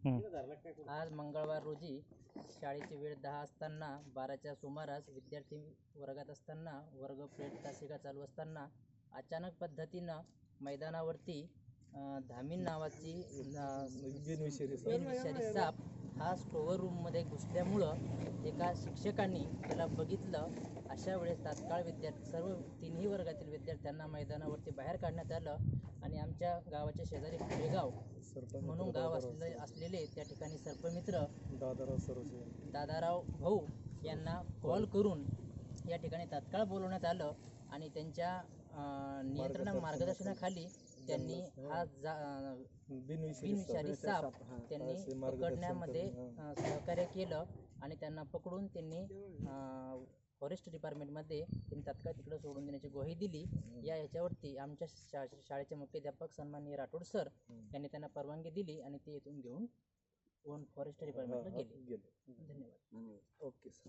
आज मंगळवार रोजी शाळेची वेळ दहा असताना बाराच्या सुमारास विद्यार्थी वर्गात असताना वर्ग प्रेड तासिका चालू असताना अचानक पद्धतीनं मैदानावरती धामीन नावाची साप हा स्टोअर रूममध्ये घुसल्यामुळं एका शिक्षकांनी त्याला बघितलं. अशा वेळेस तात्काळ विद्यार्थी सर्व तिन्ही वर्गातील विद्यार्थ्यांना मैदानावरती बाहेर काढण्यात आलं आणि आमच्या गावाच्या शेजारी खेळगाव म्हणून गाव असले असलेले त्या ठिकाणी सर्पमित्र दादाराव सरोजे दादाराव भाऊ यांना कॉल करून या ठिकाणी तात्काळ बोलवण्यात आलं आणि त्यांच्या नियंत्रण मार्गदर्शनाखाली त्यांनी हा. जा अं, बिनविषारी साप त्यांनी पकडण्यामध्ये सहकार्य केलं आणि त्यांना पकडून त्यांनी फॉरेस्ट डिपार्टमेंटमध्ये त्यांनी तात्काळ तिकडं सोडून देण्याची ग्वाही दिली. या याच्यावरती आमच्या शा शाळेचे मुख्याध्यापक सन्माननीय राठोड सर यांनी त्यांना परवानगी दिली आणि ते इथून घेऊन वन फॉरेस्ट डिपार्टमेंटला गेले. गेले. धन्यवाद. Okay sir.